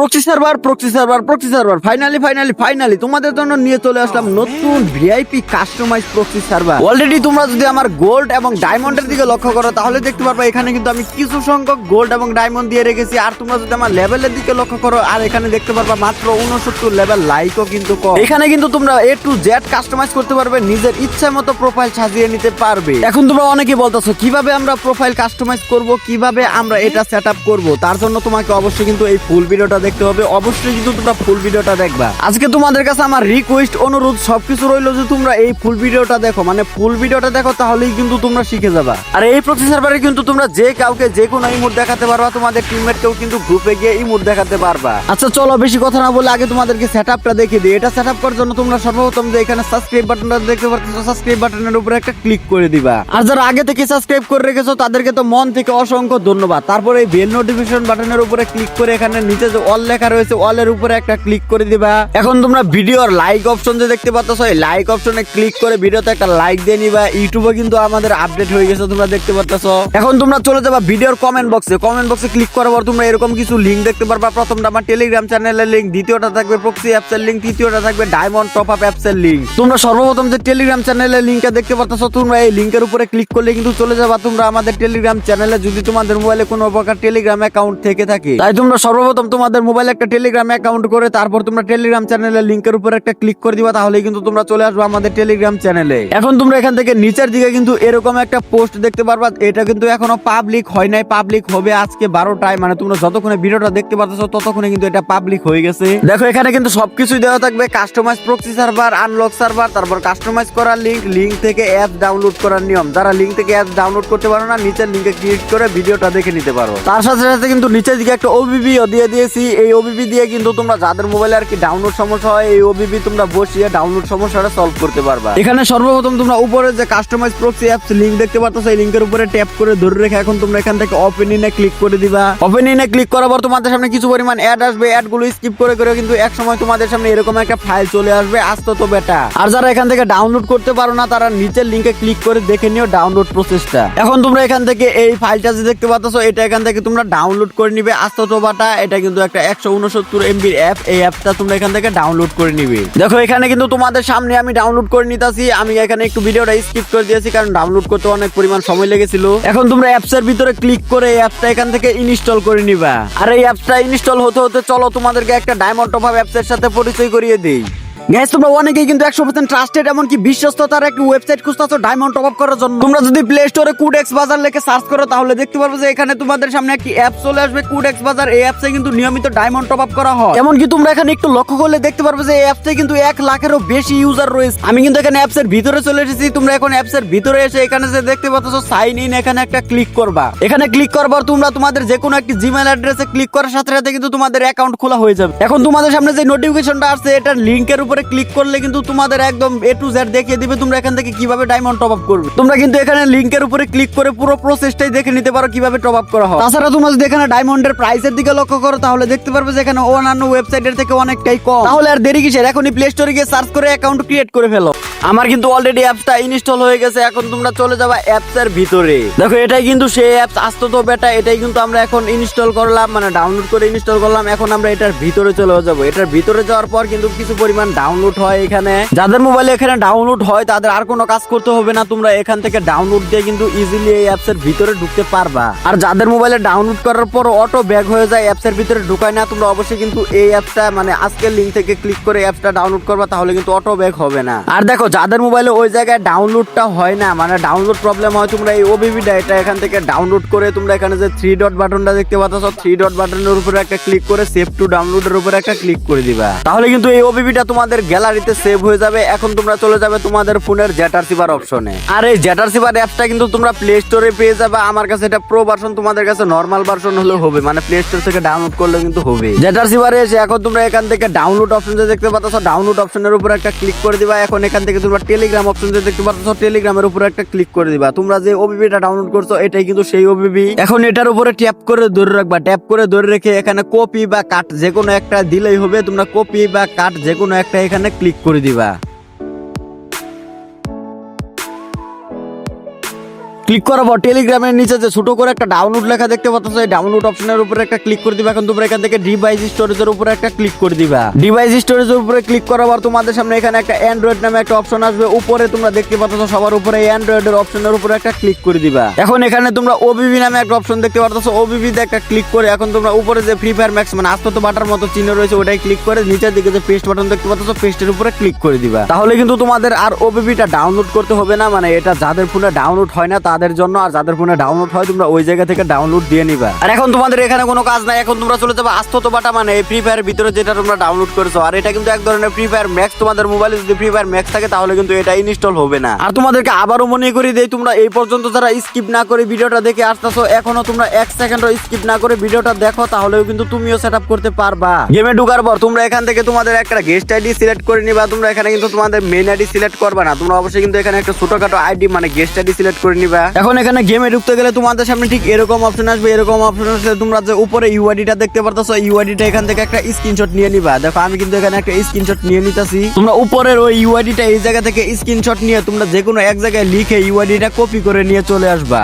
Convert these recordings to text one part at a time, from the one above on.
Proxy server proxy server proxy server finally finally finally তোমাদের জন্য নিয়ে চলে আসলাম নতুন VIP customise proxy server already তোমরা যদি আমার গোল্ড এবং ডায়মন্ডের দিকে লক্ষ্য করো, তাহলে দেখতে এখানে কিন্তু আমি কিছু সংখ্যক গোল্ড এবং ডায়মন্ড দিয়ে রেখেছি। আর তোমরা যদি আমার লেভেলের দিকে লক্ষ্য করো, আর এখানে দেখতে পারবা মাত্র উনসত্তর লেভেল লাইকও কিন্তু কম। এখানে কিন্তু তোমরা এ টু জেড কাস্টমাইজ করতে পারবে, নিজের ইচ্ছা মতো প্রোফাইল সাজিয়ে নিতে পারবে। এখন তোমরা অনেকে বলতেছো, কীভাবে আমরা প্রোফাইল কাস্টমাইজ করব? কীভাবে আমরা এটা সেট আপ করব? তার জন্য তোমাকে অবশ্যই কিন্তু এই ফুল ভিডিওটা দেখতে হবে। অবশ্যই কিন্তু তোমরা ফুল ভিডিওটা দেখবা। আজকে তোমাদের কাছে আমার রিকোয়েস্ট অনুরোধ, সবকিছু রইল যে তোমরা এই ফুল ভিডিওটা দেখো। মানে ফুল ভিডিওটা দেখো, তাহলেই কিন্তু তোমরা শিখে যাবা। আর এই প্রক্সি সার্ভারে কিন্তু তোমরা যে কাউকে যে কোনো ইমোট দেখাতে পারবা, তোমাদের টিমমেট কেউ কিন্তু গ্রুপে গিয়ে ইমোট দেখাতে পারবা। আচ্ছা চলো বেশি কথা না বলে আগে তোমাদেরকে সেটআপটা দেখিয়ে দিই। এটা সেটআপ করার জন্য তোমরা সর্বপ্রথম যে এখানে সাবস্ক্রাইব বাটনটা দেখতে পাচ্ছ সাবস্ক্রাইব বাটনের উপরে একটা ক্লিক করে দিবা। আর যারা আগে থেকে সাবস্ক্রাইব করে রেখেছো, তাদেরকে তো মন থেকে অসংখ্য ধন্যবাদ। তারপরে এই বেল নোটিফিকেশন বাটনের উপরে ক্লিক করে এখানে নিচে যে অল লেখা রয়েছে অলের উপরে একটা ক্লিক করে দিবা। এখন তোমরা ভিডিওর লাইক অপশন যে দেখতে পাচ্ছ, এই লাইক অপশনে ক্লিক করে ভিডিওতে একটা লাইক দিয়ে নিবা। ইউটিউবে কিন্তু আমাদের আপডেট হয়ে গেছে, তোমরা দেখতে পাচ্ছ। এখন তোমরা চলে যাবা ভিডিওর কমেন্ট বক্সে কমেন্ট বক্সে ক্লিক করার পর তোমরা এরকম কিছু লিঙ্ক দেখতে পারবা। প্রথমটা আমার টেলিগ্রাম চ্যানেলের লিঙ্ক দ্বিতীয়টা থাকবে প্রক্সি অ্যাপসের লিঙ্ক তৃতীয়টা থাকবে ডায়মন্ড টপ আপ অ্যাপসের লিঙ্ক তোমরা সর্বপ্রথম যে টেলিগ্রাম চ্যানেলের লিঙ্কটা দেখতে পাচ্ছ, তোমরা এই লিঙ্কের উপরে ক্লিক করলে কিন্তু চলে যাবা তোমরা আমাদের টেলিগ্রাম চ্যানেলে যদি তোমাদের মোবাইলে কোনো প্রকার টেলিগ্রাম অ্যাকাউন্ট থেকে থাকে। তাই তোমরা সর্বপ্রথম তোমাদের মোবাইলে একটা টেলিগ্রাম অ্যাকাউন্ট করে, তারপর তোমরা টেলিগ্রাম চ্যানেলের লিঙ্কের উপরে একটা ক্লিক করে দিবা তাহলে কিন্তু তোমরা চলে আসবে আমাদের টেলিগ্রাম চ্যানেলে এখন তোমরা এখান থেকে নিচের দিকে কিন্তু এরকম একটা পোস্ট দেখতে পারবা, এটা কিন্তু এখনও পাবলিক হয় নাই পাবলিক হবে আজকে বারোটায় মানে তোমরা যতক্ষণে ভিডিওটা দেখতে পাচ্ছ ততক্ষণে কিন্তু এটা পাবলিক হয়ে গেছে। দেখো, এখানে কিন্তু সবকিছুই দেওয়া থাকবে customise proxy server unlock server তারপর কাস্টমাইজ করার লিঙ্ক লিঙ্ক থেকে অ্যাপ ডাউনলোড করার নিয়ম। যারা লিঙ্ক থেকে অ্যাপ ডাউনলোড করতে পারো না, নিচের লিঙ্কে ক্লিক করে ভিডিওটা দেখে নিতে পারো। তার সাথে সাথে কিন্তু নিচের দিকে একটা ওবিবি দিয়ে দিয়েছি এই ওবিবি দিয়ে কিন্তু তোমরা যাদের মোবাইলে আর কি ডাউনলোড সমস্যা হয় এই ওবিবি তোমরা বসিয়ে ডাউনলোড সমস্যাটা সলভ করতে পারবা। এখানে সর্বপ্রথম তোমরা উপরে যে কাস্টমাইজ প্রক্সি অ্যাপস লিঙ্ক দেখতে পাচ্ছ সেই লিঙ্কের উপরে ট্যাপ করে ধরে রেখে এখন তোমরা এখান থেকে ওপেন ইনে ক্লিক করে দিবা। ওপেন ইনে ক্লিক করার পর তোমাদের সামনে কিছু পরিমাণ অ্যাড আসবে অ্যাডগুলো স্কিপ করে করে কিন্তু এক সময় তোমাদের সামনে এরকম একটা ফাইল চলে আসবে আস্তে তো বেটা আর যারা এখান থেকে ডাউনলোড করতে পারো না তারা নিচের লিঙ্কে ক্লিক করে দেখে নিও ডাউনলোড প্রসেসটা এখন তোমরা এখান থেকে এই ফাইলটা যে দেখতে পাচ্ছ এটা এখান থেকে তোমরা ডাউনলোড করে নিবে আস্তে তো বাটা এটা কিন্তু একটা একশো উনসত্তর এমবির অ্যাপ এই অ্যাপটা তোমরা এখান থেকে ডাউনলোড করে নিবে। দেখো, এখানে কিন্তু তোমাদের সামনে আমি ডাউনলোড করে নিতেছি। আমি এখানে একটু ভিডিওটা স্কিপ করে দিয়েছি, কারণ ডাউনলোড করতে অনেক পরিমাণ সময় লেগেছিল। এখন তোমরা অ্যাপস এর ভিতরে ক্লিক করে এই অ্যাপটা এখান থেকে ইনস্টল করে নিবা। আর এই অ্যাপসটা ইনস্টল হতে হতে চলো তোমাদেরকে একটা ডায়মন্ড অ্যাপস অ্যাপসের সাথে পরিচয় করিয়ে দেই। গ্যাস তোমরা অনেকেই কিন্তু একশো পার্সেন্ট ট্রাস্টেড এমনকি বিশ্বস্ততার একটি ওয়েবসাইট খুঁজতেছো ডায়মন্ড টপ আপ করার জন্য। তোমরা যদি প্লে স্টোরে কুড এক্স বাজার লেখে সার্চ করো, তাহলে দেখতে পারবে যে এখানে তোমাদের সামনে একটি অ্যাপ চলে আসবে। কুড এক্স বাজার এই অ্যাপসে কিন্তু নিয়মিত ডায়মন্ড টপ আপ করা হয়। এমনকি তোমরা এখানে একটু লক্ষ্য করলে দেখতে পারবে যে এই অ্যাপসে কিন্তু এক লাখেরও বেশি ইউজার রয়েছে। আমি কিন্তু এখানে অ্যাপসের ভিতরে চলে এসেছি। তোমরা এখন অ্যাপসের ভিতরে এসে এখানে যে দেখতে পাচ্ছ সাইন ইন এখানে একটা ক্লিক করবা। এখানে ক্লিক করবার তোমরা তোমাদের যে কোনো একটি জিমেল অ্যাড্রেসে ক্লিক করার সাথে সাথে কিন্তু তোমাদের অ্যাকাউন্ট খোলা হয়ে যাবে। এখন তোমাদের সামনে যে নোটিফিকেশনটা আসছে, এটার লিংকের উপরে ক্লিক করলে কিন্তু তোমাদের একদম এ টু জেড দেখিয়ে দিবে তোমরা এখান থেকে কীভাবে ডায়মন্ড টপ আপ করবে। তোমরা কিন্তু এখানে লিঙ্কের উপরে ক্লিক করে পুরো প্রসেসটাই দেখে নিতে পারো কীভাবে টপ আপ করা হয়। তাছাড়া তোমরা যদি এখানে ডায়মন্ডের প্রাইসের দিকে লক্ষ্য করো, তাহলে দেখতে পারবে যে এখানে অন্যান্য ওয়েবসাইটের থেকে অনেকটাই কম। তাহলে আর দেরি কিসের? এখনই প্লে স্টোরে গিয়ে সার্চ করে অ্যাকাউন্ট ক্রিয়েট করে ফেলো। আমার কিন্তু অলরেডি অ্যাপসটা ইনস্টল হয়ে গেছে, এখন তোমরা চলে যাবা অ্যাপস এর ভিতরে। দেখো, এটাই কিন্তু সেই অ্যাপস আসতো তো বেটা এটাই কিন্তু আমরা এখন ইনস্টল করলাম মানে ডাউনলোড করে ইনস্টল করলাম, এখন আমরা এটার ভিতরে চলে যাব। এটার ভিতরে যাওয়ার পর কিন্তু কিছু পরিমাণ ডাউনলোড হয় এখানে। যাদের মোবাইলে এখানে ডাউনলোড হয়, তাদের আর কোনো কাজ করতে হবে না, তোমরা এখান থেকে ডাউনলোড দিয়ে কিন্তু ইজিলি এই অ্যাপস এর ভিতরে ঢুকতে পারবা। আর যাদের মোবাইলে ডাউনলোড করার পর অটো ব্যাগ হয়ে যায় অ্যাপস এর ভিতরে ঢুকায় না, তোমরা অবশ্যই কিন্তু এই অ্যাপসটা মানে আজকের লিঙ্ক থেকে ক্লিক করে অ্যাপসটা ডাউনলোড করবা, তাহলে কিন্তু অটো ব্যাগ হবে না। আর দেখো যাদের মোবাইলে ওই জায়গায় ডাউনলোডটা হয় না মানে ডাউনলোড প্রবলেম হয়, তোমরা এই ওবিবিটা এটা এখান থেকে ডাউনলোড করে তোমরা এখানে যে থ্রি ডট বাটনটা দেখতে পাচ্ছ থ্রি ডট বাটনের উপরে একটা ক্লিক করে সেভ টু ডাউনলোডের উপরে একটা ক্লিক করে দিবা। তাহলে কিন্তু এই ওবিবিটা তোমাদের গ্যালারিতে সেভ হয়ে যাবে। এখন তোমরা চলে যাবে তোমাদের ফোনের জেটার সিবার অপশনে আর এই জেটার সিবার অ্যাপসটা কিন্তু তোমরা প্লে স্টোরে পেয়ে যাবে। আমার কাছে এটা প্রো ভার্সন তোমাদের কাছে নর্মাল ভার্সন হলেও হবে। মানে প্লে স্টোর থেকে ডাউনলোড করলে কিন্তু হবে। জেটার সিবারে এসে এখন তোমরা এখান থেকে ডাউনলোড অপশন দেখতে পাচ্ছ। ডাউনলোড অপশনের উপর একটা ক্লিক করে দিবা। এখন এখান থেকে তোমরা টেলিগ্রাম অপশন যে দেখতে পাচ্ছ টেলিগ্রামের উপরে একটা ক্লিক করে দিবা। তোমরা যে ওবিবিটা ডাউনলোড করছ, এটাই কিন্তু সেই ওবিবি এখন এটার উপরে ট্যাপ করে ধরে রাখবা। ট্যাপ করে ধরে রেখে এখানে কপি বা কাট যে কোনো একটা দিলেই হবে। তোমরা কপি বা কাট যে কোনো একটা এখানে ক্লিক করে দিবা। ক্লিক করার পর টেলিগ্রামের নিচে যে ছোট করে একটা ডাউনলোড লেখা দেখতে পাচ্ছ, এই ডাউনলোড অপশনের উপরে একটা ক্লিক করে দিবা। এখন তোমরা এখান থেকে ডিভাইস স্টোরেজের উপরে একটা ক্লিক করে দিবা। ডিভাইস স্টোরেজের উপরে ক্লিক করার পর তোমাদের সামনে এখানে একটা অ্যান্ড্রয়েড নামে একটা অপশন আসবে। উপরে তোমরা দেখতে পাচ্ছ, সবার উপরে অ্যান্ড্রয়েডের অপশনের উপরে একটা ক্লিক করে দিবা। এখন এখানে তোমরা ওবিবি নামে একটা অপশন দেখতে পাচ্ছ ওবিবি তে একটা ক্লিক করে এখন তোমরা উপরে যে ফ্রি ফায়ার ম্যাক্স মানে আস্ত বাটার মতো চিহ্ন রয়েছে, ওটাই ক্লিক করে নিচের দিকে যে পেস্ট বাটন দেখতে পাচ্ছ পেস্টের উপরে ক্লিক করে দিবা। তাহলে কিন্তু তোমাদের আর ওবিবিটা ডাউনলোড করতে হবে না। মানে এটা যাদের ফোনে ডাউনলোড হয় না, তাদের জন্য, আর যাদের ফোনে ডাউনলোড হয়, তোমরা ওই জায়গা থেকে ডাউনলোড দিয়ে নিবা। আর এখন তোমাদের এখানে কোনো কাজ নাই, এখন তোমরা চলে যাবে আস্ত বাটা মানে ফ্রি ফায়ার ভিতরে যেটা তোমরা ডাউনলোড করেছ। আর এটা কিন্তু এক ধরনের ফ্রি ফায়ার ম্যাক্স তোমাদের মোবাইলে যদি ফ্রি ফায়ার ম্যাক্স থাকে, তাহলে কিন্তু এটা ইনস্টল হবে না। আর তোমাদেরকে আবারও মনে করি দেই, তোমরা এই পর্যন্ত যারা স্কিপ না করে ভিডিওটা দেখে আসতেছো, এখনও তোমরা এক সেকেন্ডও স্কিপ না করে ভিডিওটা দেখো, তাহলেও কিন্তু তুমিও সেট করতে পারবা। গেমে ঢুকার পর তোমরা এখান থেকে তোমাদের একটা গেস্ট আইডি সিলেক্ট করে নিবা, তোমরা এখানে কিন্তু তোমাদের মেন আইডি সিলেক্ট করবা না। তোমরা অবশ্যই কিন্তু এখানে একটা ছোটখাটো আইডি মানে গেস্ট আইডি সিলেক্ট করে নিবা। এখন এখানে গেমে ঢুকতে গেলে তোমাদের সামনে ঠিক এরকম অপশন আসবে, এরকম অপশন আসলে তোমরা যে উপরে ইউআইডিটা দেখতে পারতেছো ইউআইডিটা এখান থেকে একটা স্ক্রিনশট নিয়ে নিবা। দেখো, আমি কিন্তু এখানে একটা স্ক্রিনশট নিয়ে নিতেছি। তোমরা উপরের ওই ইউআইডিটা এই জায়গা থেকে স্ক্রিনশট নিয়ে তোমরা যে কোনো এক জায়গায় লিখে ইউআইডিটা কপি করে নিয়ে চলে আসবা।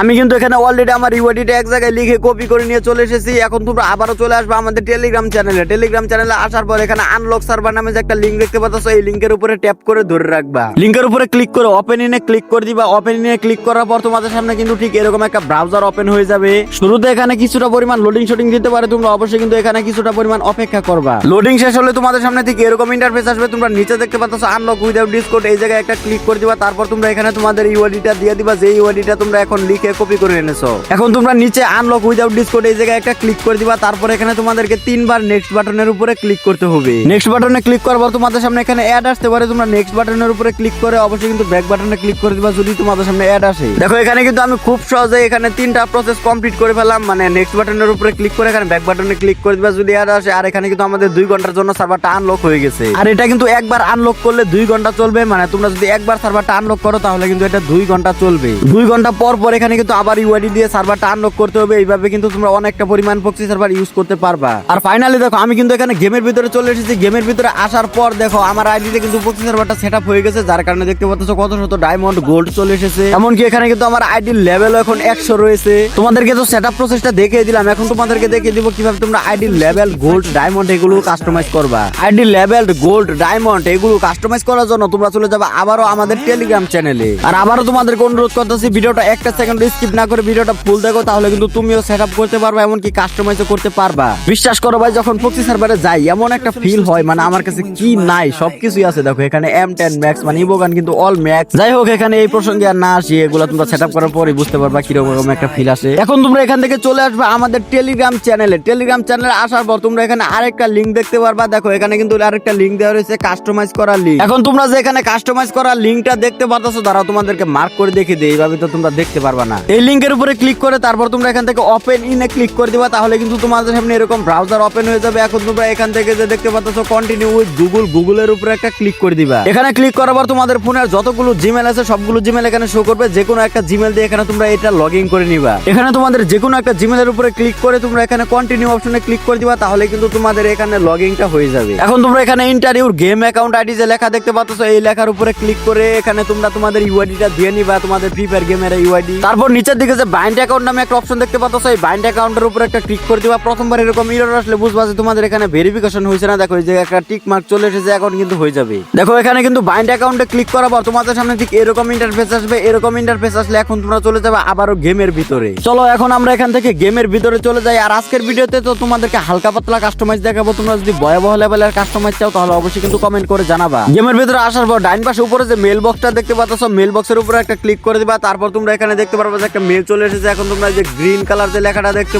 আমি কিন্তু এখানে অলরেডি আমার ইউআইডিটা এক জায়গায় লিখে কপি করে নিয়ে চলে এসেছি। এখন তোমরা আবারও চলে আসবে আমাদের টেলিগ্রাম চ্যানেলে টেলিগ্রাম চ্যানেলে আসার পর এখানে আনলক সার্ভার নামে যে একটা লিঙ্ক দেখতে পাচ্ছ, এই লিঙ্কের উপরে ট্যাপ করে ধরে রাখবা। লিঙ্কের উপরে ক্লিক করে ওপেন ইনে ক্লিক করে দিবা। ওপেন ইনে ক্লিক করার পর তোমাদের সামনে কিন্তু ঠিক এরকম একটা ব্রাউজার ওপেন হয়ে যাবে। শুরুতে এখানে কিছুটা পরিমাণ লোডিং শুটিং দিতে পারে, তোমরা অবশ্যই কিন্তু এখানে কিছুটা পরিমাণ অপেক্ষা করবা। লোডিং শেষ হলে তোমাদের সামনে ঠিক এরকম ইন্টারফেস আসবে। তোমরা নিচে দেখতে পাচ্ছ আনলক উইদাউট ডিসকোড এই জায়গায় একটা ক্লিক করে দিবা। তারপর তোমরা এখানে তোমাদের ইউআইডিটা দিয়ে দিবা। যে ইউআইডিটা তোমরা এখন লিখে কপি করে এনেছো। এখন তোমরা নিচে আনলক উইদাউট ডিসকোড এই জায়গায় একটা ক্লিক করে দিবা, তারপর এখানে তোমাদেরকে তিনবার নেক্সট বাটনের উপরে ক্লিক করতে হবে। নেক্সট বাটনে ক্লিক করার পর তোমাদের সামনে এখানে অ্যাড আসতে পারে, তোমরা নেক্সট বাটনের উপরে ক্লিক করে অবশ্যই কিন্তু ব্যাক বাটনে ক্লিক করে দিবা যদি তোমাদের সামনে অ্যাড আসে। দেখো, এখানে কিন্তু আমি খুব সহজে এখানে তিনটা প্রসেস কমপ্লিট করে ফেলাম মানে নেক্সট বাটনের উপরে ক্লিক করে এখানে ব্যাক বাটনে ক্লিক করে দিবা যদি অ্যাড আসে, আর এখানে কিন্তু আমাদের দুই ঘণ্টার জন্য সার্ভারটা আনলক হয়ে গেছে। আর এটা কিন্তু একবার আনলক করলে দুই ঘণ্টা চলবে মানে তোমরা যদি একবার সার্ভারটা আনলক করো, তাহলে কিন্তু এটা দুই ঘণ্টা চলবে। দুই ঘণ্টা পর পর এখানে কিন্তু আবার ইউআইডি দিয়ে সার্ভারটা আনলক করতে হবে। এইভাবে কিন্তু তোমরা অনেকটা পরিমাণ প্রক্সি সার্ভার ইউজ করতে পারবা। আর ফাইনালি দেখো, আমি কিন্তু এখানে গেমের ভিতরে চলে এসেছি। গেমের ভিতরে আসার পর দেখো, আমার আইডিতে কিন্তু প্রক্সি সার্ভারটা সেট আপ হয়ে গেছে। যার কারণে দেখতে পাচ্ছ কত শত ডায়মন্ড গোল্ড চলে এসেছে। এমনকি এখানে কিন্তু আমার আইডির লেভেলও এখন একশো রয়েছে। তোমাদেরকে তো সেট আপ প্রসেসটা দেখিয়ে দিলাম। এখন তোমাদেরকে দেখিয়ে দিব কীভাবে তোমরা আইডির লেভেল গোল্ড ডায়মন্ড এগুলো কাস্টমাইজ করবা। আইডি লেভেল গোল্ড ডায়মন্ড এগুলো কাস্টমাইজ করার জন্য তোমরা চলে যাবে আবারও আমাদের টেলিগ্রাম চ্যানেলে আর আবারও তোমাদেরকে অনুরোধ করতেছি, ভিডিওটা একটা সেকেন্ড স্কিপ না করে ভিডিওটা ফুল দেখো, তাহলে কিন্তু তুমিও সেট আপ করতে পারবা, এমনকি কাস্টমাইজও করতে পারবা। বিশ্বাস করো ভাই, যখন প্রক্সি সার্ভারে যাই, এমন একটা ফিল হয় মানে আমার কাছে কি নাই, সবকিছুই আছে। দেখো, এখানে এম টেন ম্যাক্স মানে ইবোগান কিন্তু অল ম্যাক্স যাই হোক, এখানে এই প্রসঙ্গে আর না আসি, এগুলো তোমরা সেট আপ করার পরে বুঝতে পারবা কীরকম একটা ফিল আসে। এখন তোমরা এখান থেকে চলে আসবে আমাদের টেলিগ্রাম চ্যানেলে টেলিগ্রাম চ্যানেলে আসার পর তোমরা এখানে আরেকটা লিঙ্ক দেখতে পারবা। দেখো, এখানে কিন্তু আরেকটা লিঙ্ক দেওয়া রয়েছে কাস্টমাইজ করার লিঙ্ক এখন তোমরা যে এখানে কাস্টমাইজ করার লিঙ্কটা দেখতে পারতেছো তারা তোমাদেরকে মার্ক করে দেখে দেয় এইভাবে তো তোমরা দেখতে পারবা না। এই লিঙ্কের উপরে ক্লিক করে তারপর তোমরা এখান থেকে ওপেন ইনে ক্লিক করে দিবা, তাহলে কিন্তু তোমাদের সামনে এরকম ব্রাউজার ওপেন হয়ে যাবে। এখন তোমরা এখান থেকে যে দেখতে পাচ্ছ কন্টিনিউ উইথ গুগল গুগলের উপরে একটা ক্লিক করে দিবা। এখানে ক্লিক করার পর তোমাদের ফোনের যতগুলো জিমেল আছে, সবগুলো জিমেল এখানে শো করবে। যে কোনো একটা জিমেল দিয়ে এখানে তোমরা এটা লগ ইন করে নিবা। এখানে তোমাদের যে কোনো একটা জিমেলের উপরে ক্লিক করে তোমরা এখানে কন্টিনিউ অপশনে ক্লিক করে দিবা, তাহলে কিন্তু তোমাদের এখানে লগ ইনটা হয়ে যাবে। এখন তোমরা এখানে ইন্টারভিউর গেম অ্যাকাউন্ট আইডি যে লেখা দেখতে পাচ্ছ, এই লেখার উপরে ক্লিক করে এখানে তোমরা তোমাদের ইউআইডিটা দিয়ে নিবা, তোমাদের ফ্রি ফায়ার গেমের ইউআইডি তারপর নিচের দিকে যে বাইন্ড অ্যাকাউন্ট নামে একটা অপশন দেখতে পাচ্ছ, এই বাইন্ড অ্যাকাউন্টের উপরে একটা ক্লিক করে দিবা। প্রথমবার এরকম ইরর আসলে বুঝবা যে তোমাদের এখানে ভেরিফিকেশন হয়েছে না। দেখো এই যে একটা টিক মার্ক চলে এসেছে অ্যাকাউন্ট কিন্তু হয়ে যাবে। দেখো, এখানে কিন্তু বাইন্ড অ্যাকাউন্টে ক্লিক করার পর তোমাদের সামনে ঠিক এরকম ইন্টারফেস আসবে, এরকম ইন্টারফেস আসলে এখন তোমরা চলে যাবে আবারও গেমের ভিতরে। চলো, এখন আমরা এখান থেকে গেমের ভিতরে চলে যাই। আর আজকের ভিডিওতে তো তোমাদেরকে হালকা পাতলা কাস্টমাইজ দেখাবো। তোমরা যদি ভয়াবহ লেভেলের কাস্টমাইজ চাও, তাহলে অবশ্যই কিন্তু কমেন্ট করে জানাবা। গেমের ভিতরে আসার পর ডাইন পাশে উপরে যে মেল বক্সটা দেখতে পাচ্ছ মেল বক্সের উপরে একটা ক্লিক করে দিবা। তারপর তোমরা এখানে দেখতে পারবে একটা মেল চলে এসেছে। এখন তোমরা যে গ্রিন কালার যে লেখাটা দেখতে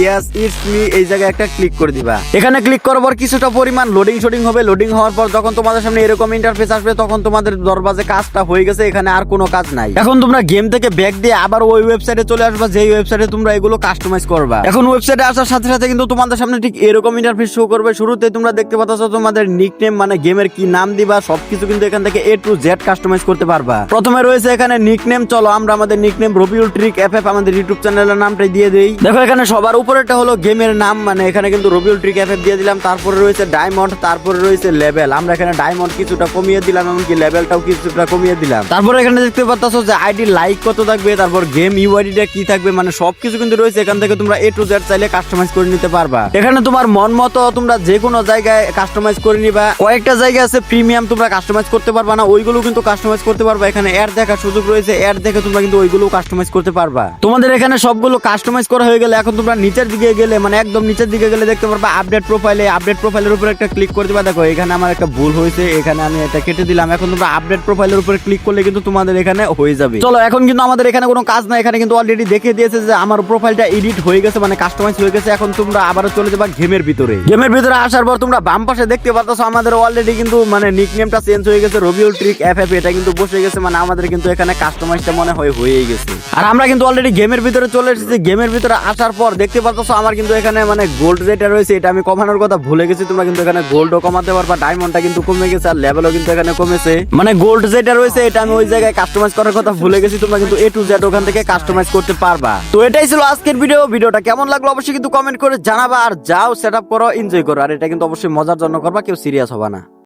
ইয়েস ইটস মি এই জায়গায় একটা ক্লিক করে দিবা। এখানে ক্লিক করার পর কিছুটা পরিমাণ লোডিং শোডিং হবে। লোডিং হওয়ার পর যখন তোমাদের সামনে এরকম ইন্টারফেস আসবে, তখন তোমাদের দরবাজে কাজটা হয়ে গেছে। এখানে আর কোনো কাজ নাই। এখন তোমরা গেম থেকে দিয়ে আবার ওই ওয়েবসাইটে চলে আসবা, যেই ওয়েবসাইটে তোমরা এগুলো কাস্টমাইজ করবা। এখন ওয়েবসাইটে আসার সাথে সাথে কিন্তু তোমাদের সামনে ঠিক এরকম ইন্টারফেস শো করবে। শুরুতে তোমরা দেখতে পাচ্ছ তোমাদের নিকনেম মানে গেমের কি নাম দিবা, সবকিছু কিন্তু এখান থেকে এ টু জেড কাস্টমাইজ করতে পারবা। প্রথমে রয়েছে এখানে নিকনেম চলো আমরা আমাদের nickname Rabiul trick F F আমাদের ইউটিউব চ্যানেলের নামটাই দিয়ে দেই। দেখো এখানে সবার উপরেটা হলো গেমের নাম মানে এখানে কিন্তু রবিউল ট্রিক এফ এফ দিয়ে দিলাম, তারপরে রয়েছে ডায়মন্ড, তারপরে রয়েছে লেভেল। আমরা এখানে ডায়মন্ড কিছুটা কমিয়ে দিলাম, এমনকি লেভেলটাও কিছুটা কমিয়ে দিলাম। তারপরে এখানে দেখতে পাচ্ছ যে আইডি লাইক কত থাকবে, তারপর গেম ইউআইডিটা কি থাকবে মানে সবকিছু কিন্তু রয়েছে, এখান থেকে তোমরা এ টু জেড চাইলে কাস্টমাইজ করে নিতে পারবা। এখানে তোমার মন মতো তোমরা যে কোনো জায়গায় কাস্টমাইজ করে নিবা। কয়েকটা জায়গা আছে প্রিমিয়াম তোমরা কাস্টমাইজ করতে পারবা না, ওইগুলো কিন্তু কাস্টমাইজ করতে পারবা। এখানে অ্যাড দেখার সুযোগ রয়েছে অ্যাড দেখে তোমরা কিন্তু ওইগুলো কাস্টমাইজ করতে পারবা। তোমাদের এখানে সবগুলো কাস্টমাইজ করা হয়ে গেলে এখন তোমরা নিচের দিকে গেলে মানে একদম নিচের দিকে গেলে দেখতে পারবা আপডেট প্রোফাইলে আপডেট প্রোফাইলের উপর একটা ক্লিক করে দিবা। দেখো এখানে আমার একটা ভুল হয়েছে এখানে আমি এটা কেটে দিলাম। এখন তোমরা আপডেট প্রোফাইলের উপর ক্লিক করলে কিন্তু তোমাদের এখানে হয়ে যাবে। চলো এখন কিন্তু আমাদের এখানে কোনো কাজ নাই। এখানে কিন্তু অলরেডি দেখে দিয়েছে যে আমার প্রোফাইলটা এডিট হয়ে গেছে মানে কাস্টমাইজ হয়ে গেছে। এখন তোমরা আবারও চলে যাবা গেমের ভিতরে। গেমের ভিতরে আসার পর তোমরা বাম পাশে দেখতে পাচ্ছ আমাদের অলরেডি কিন্তু মানে নিকনেমটা চেঞ্জ হয়ে গেছে রবিউল ট্রিক এফ এফ এটা কিন্তু বসে গেছে। মানে আমাদের কিন্তু এখানে কাস্টমাইজটা মনে হয় হয়েই গেছে আর আমরা কিন্তু অলরেডি গেমের ভিতরে চলে এসেছি। গেমের ভিতরে আসার পর দেখতে পাচ্ছ আমার কিন্তু এখানে মানে গোল্ড যেটা রয়েছে, এটা আমি কমানোর কথা ভুলে গেছি। তোমরা কিন্তু এখানে গোল্ডও কমাতে পারবা ডায়মন্ডটা কিন্তু কমে গেছে আর লেভেলও কিন্তু এখানে কমেছে। মানে গোল্ড যেটা রয়েছে, এটা আমি ওই জায়গায় কাস্টমাইজ করার কথা ভুলে গেছি। তোমরা কিন্তু এ টু জেড ওখান থেকে কাস্টমাইজ করতে পারবা। তো এটাই ছিল আজকের ভিডিও ভিডিওটা কেমন লাগল অবশ্যই কিন্তু কমেন্ট করে জানাবা। আর যাও সেট আপ করো এনজয় করো। আর এটা কিন্তু অবশ্যই মজার জন্য করবা, কেউ সিরিয়াস হবা না।